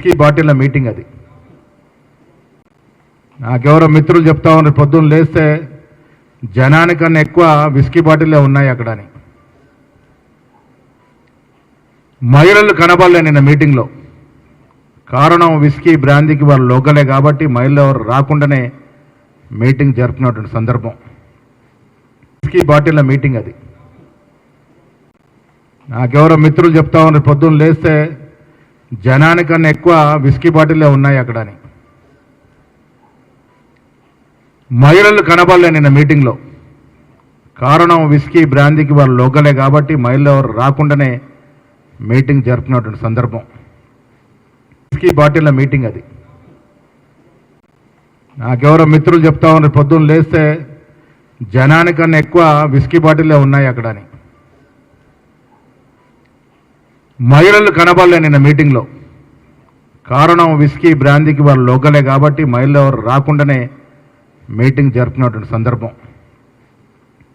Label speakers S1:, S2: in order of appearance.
S1: Whisky బాటిల్ల meeting అది. నాకెవరో మిత్రులు చెప్తా ఉన్నారు పొద్దున్న లేస్తే జనానికన్నా ఎక్కువ విస్కీ బాటిల్లే ఉన్నాయి అక్కడ అని మహిళలు కనబడలే నిన్న మీటింగ్లో. కారణం విస్కీ బ్రాందీకి వాళ్ళు లోకలే కాబట్టి మహిళలు ఎవరు రాకుండానే మీటింగ్ జరుపుకున్నటువంటి సందర్భం. విస్కీ బాటిల్ల మీటింగ్ అది. నాకెవరో మిత్రులు చెప్తా ఉన్నారు పొద్దున్న లేస్తే జనానికన్నా ఎక్కువ విస్కీ బాటిల్లే ఉన్నాయి అక్కడని. మహిళలు కనబడలే నిన్న మీటింగ్లో. కారణం విస్కీ బ్రాందీకి వాళ్ళు లోకలే కాబట్టి మహిళలు ఎవరు రాకుండానే మీటింగ్ జరుపుకున్నటువంటి సందర్భం. విస్కీ బాటిల్ల మీటింగ్ అది. నాకెవరో మిత్రులు చెప్తా ఉన్నారు పొద్దున్న లేస్తే జనానికన్నా ఎక్కువ విస్కీ బాటిల్లే ఉన్నాయి అక్కడని అని మహిళలు కనబడలే నిన్న మీటింగ్లో. కారణం విస్కీ బ్రాందీకి వాళ్ళు లోకలే కాబట్టి మహిళలు ఎవరు రాకుండానే మీటింగ్ జరుపుకున్నటువంటి సందర్భం.